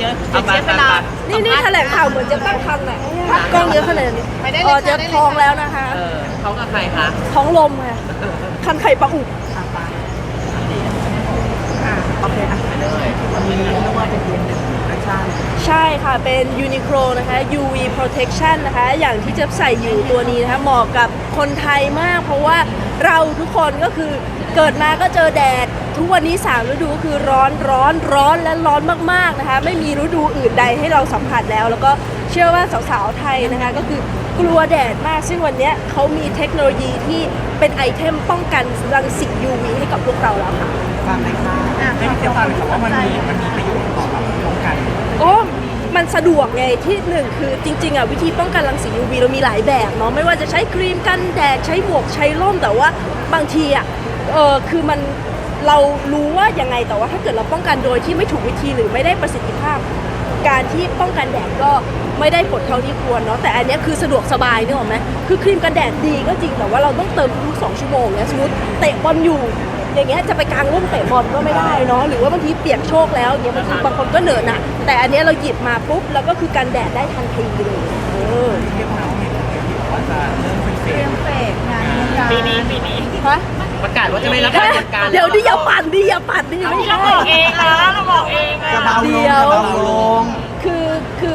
เยอะเสียเวลานี่นี่แถลงข่าวเหมือนจะตั้งครรภ์น่ะกล้องเยอะขนาดนี้ไปได้เลยอ๋อค่ะจะได้เลยท้องค่ะแล้วนะคะ เออเขากับใครคะ ท้องลมค่ะ คันไข่ปลาอุกโอเคอะไปเลยวันนี้เรียกว่าเป็นเดือนหนึ่งแอคชั่นใช่ค่ะ เป็น Uniqlo นะคะ UV Protection นะคะ อย่างที่เจะใส่อยู่ตัวนี้นะคะ เหมาะกับคนไทยมาก เพราะว่าเราทุกคนก็คือ เกิดมาก็เจอแดด ทุกวันนี้สามฤดูคือร้อนร้อนร้อนและร้อนมากๆนะคะ ไม่มีฤดูอื่นใดให้เราสัมผัสแล้ว แล้วก็เชื่อว่าสาวๆไทยนะคะ ก็คือกลัวแดดมาก ซึ่งวันเนี้ยเขามีเทคโนโลยีที่เป็นไอเทมป้องกันรังสี UV ให้กับพวกเราแล้วค่ะ ฟังไหมคะให้พี่เจ้าฟังเลยครับว่ามันมีมันมีประโยชน์ต่อแบบป้องกัน โอ้มันสะดวกไงที่หนึ่งคือจริงๆอะวิธีป้องกันรังสี UV เรามีหลายแบบเนาะไม่ว่าจะใช้ครีมกันแดดใช้หมวกใช้ร่มแต่ว่าบางทีอะ เออคือมันเรารู้ว่ายังไงแต่ว่าถ้าเกิดเราป้องกันโดยที่ไม่ถูกวิธีหรือไม่ได้ประสิทธิภาพ การที่ป้องกันแดดก็ไม่ได้ผลเท่าที่ควรเนาะแต่อันเนี้ยคือสะดวกสบายนึกออกไหมคือครีมกันแดดดีก็จริงแต่ว่าเราต้องเติมทุกๆสองชั่วโมงเนี่ยสมมติเตะบอลอยู่ อย่างเงี้ยจะไปกางร่มเตะบอลก็ไม่ได้เนาะหรือว่าบางทีเปียกโชกแล้วอย่างเงี้ยบางทีบางคนก็เหนอะหนะแต่อันเนี้ยเราหยิบมาปุ๊บแล้วก็คือกันแดดได้ทันทีเลยเออเรียกว่าเห็นว่าจะเริ่มเป็นเฟสปีนี้ปีนี้ฮะประกา ศว่าจะไม่รับราชการเดี๋ยวดิอย่าปั่นดิอย่าปั่นดิไม่เราใช่บอกเองนะเราบอกเองจะอะเบาลงเดี๋ยวจะเบาลง คือคือ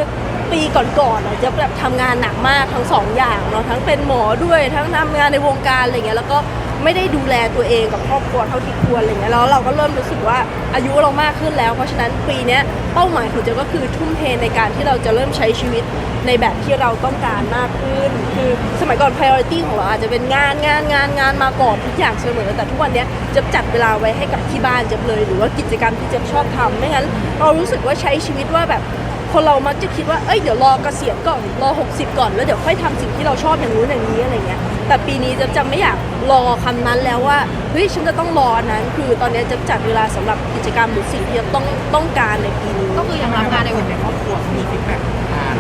ปีก่อนๆอะจะแบบทำงานหนักมากทั้งสองอย่างเนาะทั้งเป็นหมอด้วยทั้งทำงานในวงการอะไรเงี้ยแล้วก็ ไม่ได้ดูแลตัวเองกับครอบครัวเท่าที่ควรอะไรเงี้ยแล้วเราก็เริ่มรู้สึกว่าอายุเรามากขึ้นแล้ว เพราะฉะนั้นปีนี้เป้าหมายของเจก็คือทุ่มเทในการที่เราจะเริ่มใช้ชีวิตในแบบที่เราต้องการมากขึ้น คือสมัยก่อน priority ของเราอาจจะเป็นงานงานงานงานมาก่อนทุกอย่างเสมอ แต่ทุกวันนี้จะจัดเวลาไว้ให้กับที่บ้านจะเลย หรือว่ากิจกรรมที่จะชอบทำไม่งั้น เรารู้สึกว่าใช้ชีวิตว่าแบบคนเรามักจะคิดว่า เอ้ย เดี๋ยวรอเกษียณก่อน รอ 60 ก่อน แล้วเดี๋ยวค่อยทำสิ่งที่เราชอบอย่างนู้นอย่างนี้อะไรเงี้ย แต่ปีนี้จะจะไม่อยากรอคำนั้นแล้วว่าเฮ้ยฉันจะต้องรออันนั้น คือตอนนี้จะจัดเวลาสำหรับกิจกรรมหรือสิ่งที่จะต้องต้องการในปีนี้ก็คือยังรับงานในคนในครอบครัวมีฟีดแบ็กงาน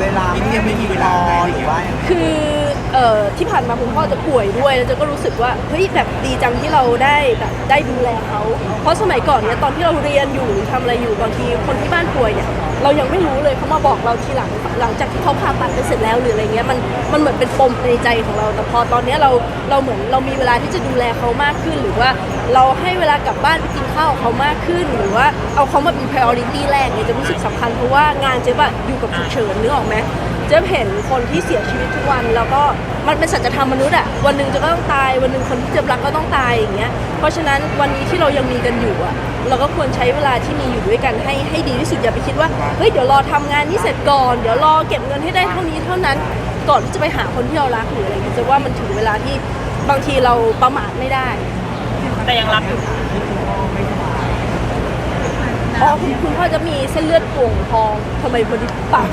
เวลาไม่ไม่มีเวลาหรือว่าคือ เอ่อที่ผ่านมาคุณพ่อจะป่วยด้วยแล้วเจะก็รู้สึกว่าเฮ้ยแบบดีจังที่เราได้แบบได้ดูแลเขาเพราะสมัยก่อนเนี่ยตอนที่เราเรียนอยู่หรือทำอะไรอยู่บางทีคนที่บ้านป่วยเนี่ยเรายังไม่รู้เลยเขามาบอกเราทีหลังหลังจากที่เขาผ่าตัดไปเสร็จแล้วหรืออะไรเงี้ยมันมันเหมือนเป็นปมในใจของเราแต่พอตอนเนี้ยเราเราเหมือนเรามีเวลาที่จะดูแลเขามากขึ้น หรือว่าเราให้เวลากลับบ้านไปกินข้าวกับเขามากขึ้น หรือว่าเอาเขามาเป็น priority แรกเนี่ยจะรู้สึกสำคัญเพราะว่างานเจ๊บอะอยู่กับฉุกเฉินนึกออกไหม เจะเห็นคนที่เสียชีวิตทุกวัน แล้วก็มันเป็นสัจธรรมมนุษย์อะวันหนึ่งจะต้องตาย วันหนึ่งคนที่เจ็บรักก็ต้องตายอย่างเงี้ยเพราะฉะนั้นวันนี้ที่เรายังมีกันอยู่อะเราก็ควรใช้เวลาที่มีอยู่ด้วยกันให้ให้ดีที่สุดอย่าไปคิดว่าเฮ้ยเดี๋ยวรอทำงานนี้เสร็จก่อนเดี๋ยวรอเก็บเงินให้ได้เท่านี้เท่านั้นก่อนที่จะไปหาคนที่เรารักหรืออะไรเงี้ยจะว่ามันถึงเวลาที่บางทีเราประมาทไม่ได้ แต่ยังรับอยู่ อ๋อคุณคุณพ่อจะมีเส้นเลือดโป่งพองทำไมพอดีปาก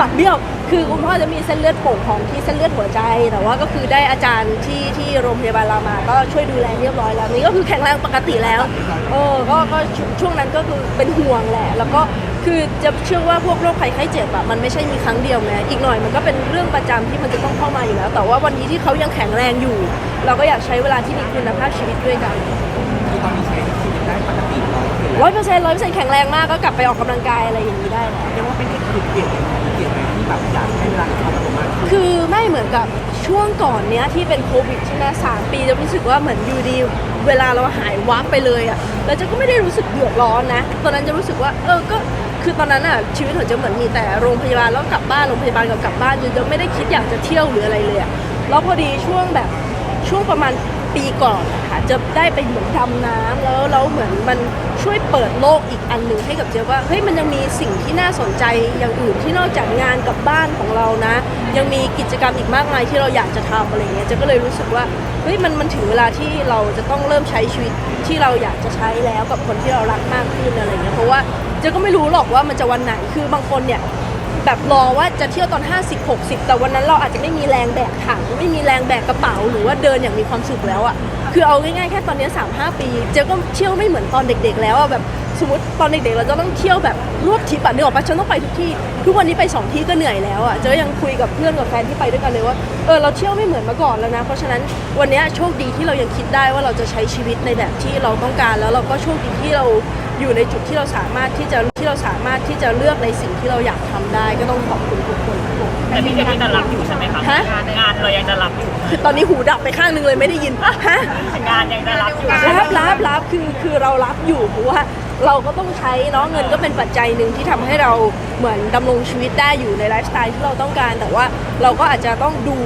ปากเบี้ยว คือคุณพ่อจะมีเส้นเลือดโป่งพองที่เส้นเลือดหัวใจ แต่ว่าก็คือได้อาจารย์ที่ที่โรงพยาบาลรามา ก็ช่วยดูแลเรียบร้อยแล้วนี่ก็คือแข็งแรงปกติแล้วเออก็ก็ช่วงช่วงนั้นก็คือเป็นห่วงแหละ แล้วก็คือจะเชื่อว่าพวกโรคภัยไข้เจ็บอะมันไม่ใช่มีครั้งเดียวไงอีกหน่อยมันก็เป็นเรื่องประจำที่มันจะต้องเข้ามาอยู่แล้ว แต่ว่าวันนี้ที่เขายังแข็งแรงอยู่ เราก็อยากใช้เวลาที่มีคุณภาพชีวิตด้วยกัน คือตอนนี้ใช้ชีวิตได้ปกติร้อยเปอร์เซ็นต์ร้อยเปอร์เซ็นต์ร้อยเปอร์เซ็นต์แข็งแรงมากก็กลับไปออกกำลังกายอะไรอย่างนี้ได้แล้ว เรียกว่าเป็นจุดเปลี่ยนจุดเปลี่ยนเลยที่แบบอยากให้เวลากับเขาแบบมากขึ้นคือไม่เหมือนกับช่วงก่อนเนี้ยที่เป็นโควิดใช่ไหมสามปีจะรู้สึกว่าเหมือนอยู่ดี เวลาเราหายวับไปเลยอะ่ะแล้วเจะก็ไม่ได้รู้สึกเดือดร้อนนะ ตอนนั้นจะรู้สึกว่าเออก็คือตอนนั้นอะชีวิตของเจะเหมือนมีแต่โรงพยาบาลแล้วกลับบ้านโรงพยาบาลกับกลับบ้านเจะไม่ได้คิดอยากจะเที่ยวหรืออะไรเลยอะแล้วพอดีช่วงแบบช่วงประมาณ ปีก่อนอะค่ะจะได้ไปเหมือนดำน้ำแล้วแล้วเหมือนมันช่วยเปิดโลกอีกอันหนึ่งให้กับเจ๊ว่าเฮ้ยมันยังมีสิ่งที่น่าสนใจอย่างอื่นที่นอกจากงานกับบ้านของเรานะ ยังมีกิจกรรมอีกมากมายที่เราอยากจะทำอะไรเงี้ยเจ๊ก็เลยรู้สึกว่าเฮ้ยมันมันถึงเวลาที่เราจะต้องเริ่มใช้ชีวิตที่เราอยากจะใช้แล้วกับคนที่เรารักมากขึ้นอะไรเงี้ยเพราะว่าเจ๊ก็ไม่รู้หรอกว่ามันจะวันไหนคือบางคนเนี่ย แบบรอว่าจะเที่ยวตอน 50 60 แต่วันนั้นเราอาจจะไม่มีแรงแบกถังไม่มีแรงแบกกระเป๋า หรือว่าเดินอย่างมีความสุขแล้วอะ่ะคือเอาง่ายๆแค่ตอนนี้ 3-5 ปี เจ๊ก็เที่ยวไม่เหมือนตอนเด็ก ๆ แล้วอะแบบสมมติตอนเด็กๆเราจะต้องเที่ยวแบบรวบทริปอะนึกออกปะฉันต้องไปทุกที่ ทุกวันนี้ไปสองที่ก็เหนื่อยแล้วอะ่ะเจ๊ยังคุยกับเพื่อนกับแฟนที่ไปด้วยกันเลยว่าเออเราเที่ยวไม่เหมือนเมื่อก่อนแล้วนะ เพราะฉะนั้นวันนี้โชคดีที่เรายังคิดได้ว่าเราจะใช้ชีวิตในแบบที่เราต้องการแล้วเราก็โชคดีที่เรา อยู่ในจุดที่เราสามารถที่จะที่เราสามารถที่จะเลือกในสิ่งที่เราอยากทำได้ก็ต้องขอบคุณทุกคนทุกคน แต่พี่เจมส์ยังจะรับอยู่ใช่ไหมคะฮะงานเรายังจะรับอยู่ คือตอนนี้หูดับไปข้างหนึงเลยไม่ได้ยินฮะ งานยังจะรับอยู่รับรับรับคือคือเรารับอยู่เพราะว่า เราก็ต้องใช้เนาะเงินก็เป็นปัจจัยหนึ่งที่ทำให้เราเหมือนดำรงชีวิตได้อยู่ในไลฟ์สไตล์ที่เราต้องการ แต่ว่าเราก็อาจจะต้องดู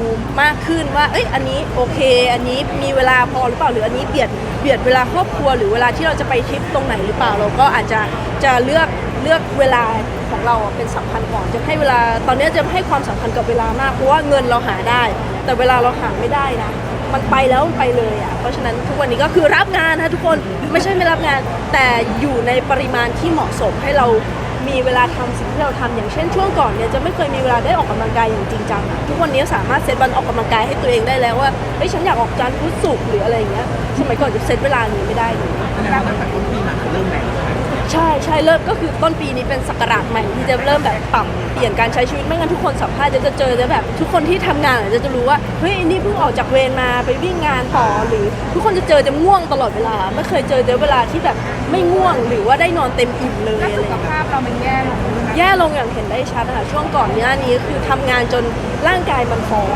มากขึ้นว่าเอ้ยอันนี้โอเค อันนี้มีเวลาพอหรือเปล่าหรืออันนี้เบียดเบียดเวลาครอบครัวหรือเวลาที่เราจะไปทริปตรงไหนหรือเปล่าเราก็อาจจะจะเลือก เลือกเวลาของเราเป็นสำคัญก่อนจะให้เวลาตอนนี้จะให้ความสำคัญกับเวลามากเพราะว่าเงินเราหาได้ แต่เวลาเราหาไม่ได้นะมันไปแล้วมันไปเลยอะเพราะฉะนั้นทุกวันนี้ก็คือรับงานนะทุกคนไม่ใช่ไม่รับงาน แต่อยู่ในปริมาณที่เหมาะสมให้เรามีเวลาทำสิ่งที่เราทำอย่างเช่นช่วงก่อนเนี่ยจะไม่เคยมีเวลาได้ออกกำลังกายอย่างจริงจังทุกวันนี้สามารถเซตวันออกกำลังกายให้ตัวเองได้แล้วว่าเฮ้ยฉันอยากออกจานทร์พุธศุกร์หรืออะไรอย่างเงี้ยสมัยก่อนจะเซตเวลานี้ไม่ได้เลยแสดงว่าตั้งแต่ต้นปีมาเริ่มแรง ใช่ใช่เริ่มก็คือต้นปีนี้เป็นสักราชใหม่ที่จะเริ่มแบบปรับเปลี่ยนการใช้ชีวิตไม่งั้นทุกคนสัมภาษณ์จะจะเจอจะแบบ ทุกคนที่ทำงานอาจจะจะรู้ว่าเฮ้ยนี่เพิ่งออกจากเวรมาไปวิ่งงานต่อหรือ ทุกคนจะเจอจะง่วงตลอดเวลา ไม่เคยเจอเจอเวลาที่แบบไม่ง่วงหรือว่าได้นอนเต็มอิ่มเลยอะไรอย่างเงี้ย ภาพเรามันแย่ลง แย่ลงอย่างเห็นได้ชัดนะคะช่วงก่อนหน้านี้คือทำงานจนร่างกายมันฟ้อง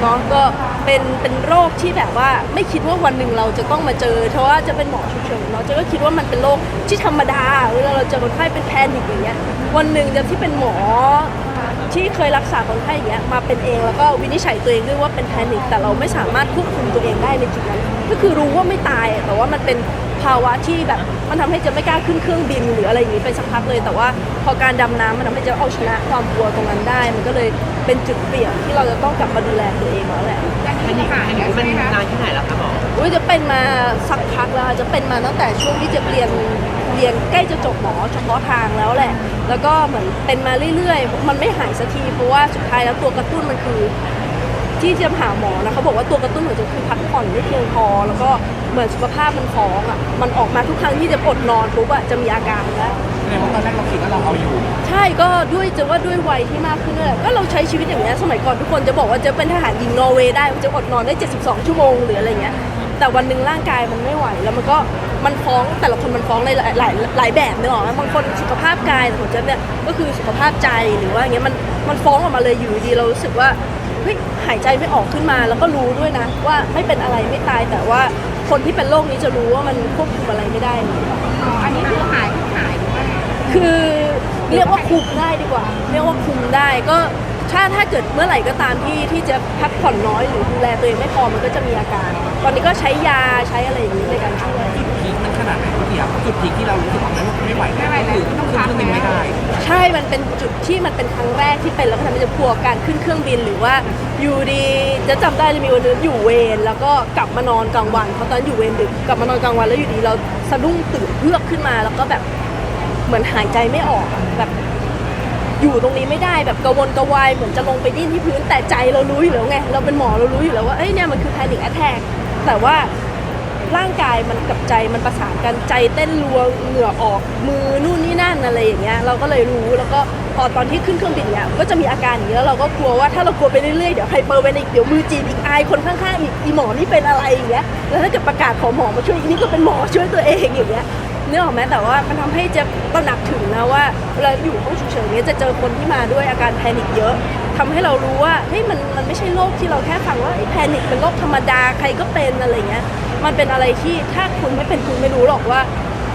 เนาะก็เป็นเป็นโรคที่แบบว่าไม่คิดว่าวันหนึ่งเราจะต้องมาเจอเพราะว่าจะเป็นหมอฉุกเฉินเนาะเจะก็คิดว่ามันเป็นโรคที่ธรรมดาเวลาเราเจอคนไข้เป็นแพนิคอย่างเงี้ยวันหนึ่งจะที่เป็นหมอที่เคยรักษาคนไข้อย่างเงี้ยมาเป็นเองแล้วก็วินิจฉัยตัวเองด้วยว่าเป็นแพนิคแต่เราไม่สามารถควบคุมตัวเองได้ในจุดนั้น ก็คือรู้ว่าไม่ตายแต่ว่ามันเป็น ภาวะที่แบบมันทำให้เจะไม่กล้าขึ้นเครื่องบินหรืออะไรอย่างนี้ไปสักพักเลย แต่ว่าพอการดำน้ำมันทำให้เจะเอาชนะความกลัวตรงนั้นได้ มันก็เลยเป็นจุดเปลี่ยนที่เราจะต้องกลับมาดูแลตัวเองแล้วแหละอันนี้ค่ะอันนี้มันใช่ไหมคะนานที่ไหนแล้วคะหมออุ้ยจะเป็นมาสักพักแล้วค่ะจะเป็นมาตั้งแต่ช่วงที่เจะเรียนเรียนใกล้จะจบหมอเฉพาะทางแล้วแหละ แล้วก็เหมือนเป็นมาเรื่อยๆ มันไม่หายสักทีเพราะว่าสุดท้ายแล้วตัวกระตุ้นมันคือ ที่จะหาหมอนะเขาบอกว่าตัวกระตุ้นหัวใจคือพักผ่อนไม่เพียงพอ แล้วก็เหมือนสุขภาพมันฟ้องอะมันออกมาทุกครั้งที่จะอดนอนปุ๊บอะจะมีอาการแล้วแสดงว่าตอนแรกเราคิดว่าเราเอาอยู่ ใช่ก็ด้วยจะว่าด้วยวัยที่มากขึ้นด้วยแหละก็เราใช้ชีวิตอย่างนี้ยสมัยก่อนทุกคนจะบอกว่าจะเป็นทหารหญิงนอร์เวย์ได้จะอดนอนได้ 72 ชั่วโมงหรืออะไรเงี้ยแต่วันหนึ่งร่างกายมันไม่ไหวแล้วมันก็ มันฟ้องแต่ละคนมันฟ้องในหลายหลายแบบเนอะบางคนสุขภาพกายแต่ของเจ๊เนี่ยก็คือสุขภาพใจหรือว่าอย่างเงี้ยมันมันฟ้องออกมาเลยอยู่ดีเรารู้สึกว่าเฮ้ยหายใจไม่ออกขึ้นมาแล้วก็รู้ด้วยนะ ว่าไม่เป็นอะไรไม่ตายแต่ว่าคนที่เป็นโรคนี้จะรู้ว่ามันควบคุมอะไรไม่ได้เลยอ๋ออันนี้คือหายหายหรือว่าคือเรียกว่าคุมได้ดีกว่า เรียกว่าคุมได้ก็ ถ้าถ้าเกิดเมื่อไหร่ก็ตามที่ที่จะพักผ่อนน้อยหรือดูแลตัวเองไม่พอมันก็จะมีอาการ ตอนนี้ก็ใช้ยาใช้อะไรอย่างนี้ในการช่วย จุดพีคมันขนาดไหนพี่เทียบจุดพีคที่เรารู้สึกว่ามันไม่ไหวแล้วก็คือขึ้นเครื่องบินไม่ได้ใช่ มันเป็นจุดที่มันเป็นครั้งแรกที่เป็นแล้วก็ทำให้จะพัวการขึ้นเครื่องบินหรือว่าอยู่ดีจะจำได้เลยมีวันนึงอยู่เวรแล้วก็กลับมานอนกลางวันเพราะตอนนนอยู่เวรดึกกลับมานอนกลางวันแล้วอยู่ดีเราสะดุ้งตื่นเพือกขึ้นมาแล้วก็แบบเหมือนหายใจไม่ออกอะแบบ อยู่ตรงนี้ไม่ได้แบบกระวนกระวายเหมือนจะลงไปดิ้นที่พื้นแต่ใจเรารู้อยู่แล้วไงเราเป็นหมอเรารู้อยู่แล้วว่าเอ้ยเนี่ยมันคือ panic attack แต่ว่าร่างกายมันกับใจมันประสานกันใจเต้นรัวเหงื่อออกมือนู่นนี่นั่นอะไรอย่างเงี้ยเราก็เลยรู้แล้วก็พอตอนที่ขึ้นเครื่องบินเนี่ยก็จะมีอาการอย่างนี้แล้วเราก็กลัวว่าถ้าเรากลัวไปเรื่อยๆเดี๋ยวไฮเปอร์เวนิกเดี๋ยวมือจีนอีกอายคนข้างๆอีกอีหมอนี่เป็นอะไรอย่างเงี้ยแล้วถ้าเกิดประกาศขอหมอมาช่วยอีนี่ก็เป็นหมอช่วยตัวเองอย่างเงี้ย เนื้อออกไหมแต่ว่ามันทำให้เจะตระหนักถึงนะว่าเวลาอยู่ห้องฉุกเฉินเนี้ยจะเจอคนที่มาด้วยอาการแพนิคเยอะทำให้เรารู้ว่าเฮ้ยมันมันไม่ใช่โรคที่เราแค่ฟังว่าไอ้แพนิคเป็นโรคธรรมดาใครก็เป็นอะไรเงี้ยมันเป็นอะไรที่ถ้าคุณไม่เป็นคุณไม่รู้หรอกว่า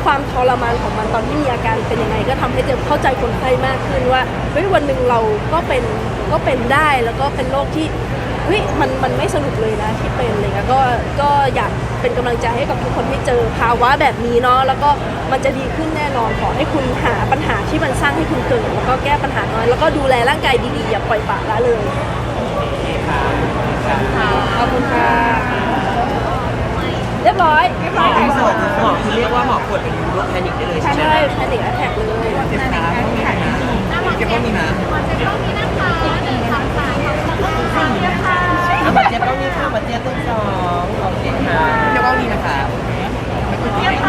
ความทรมานของมันตอนที่มีอาการเป็นยังไง ก็ทำให้เจะเข้าใจคนไข้มากขึ้นว่าเฮ้ยวันหนึ่งเราก็เป็นก็เป็นได้แล้วก็เป็นโรคที่เฮ้ยมันมันไม่สนุกเลยนะที่เป็นอะไรเงี้ยก็ก็อยาก เป็นกำลังใจให้กับทุกคนที่เจอภาวะแบบนี้เนาะแล้วก็มันจะดีขึ้นแน่นอนขอให้คุณหาปัญหาที่มันสร้างให้คุณเกิดแล้วก็แก้ปัญหาน้อยแล้วก็ดูแลร่างกายดีๆอย่าปล่อยปละละเลยขอบคุณค่ะเรียบร้อยเรียบร้อยหมอหมอคือเรียกว่าหมอปวดเป็นโรคแพนิคได้เลยใช่ไหมใช่แพนิคแอทแทกเลยเจ็บขาต้องมีนะเจ็บต้องมีน้ำเจ็บต้องมีนะคะหนึ่งสองสามขอบคุณค่ะ หวานเจี๊ยบต้องมีค่ะหวานเจี๊ยบต้องสองโอเบค่ะเดี๋ยวก็ดีนะคะ เจี๊ยบค่ะ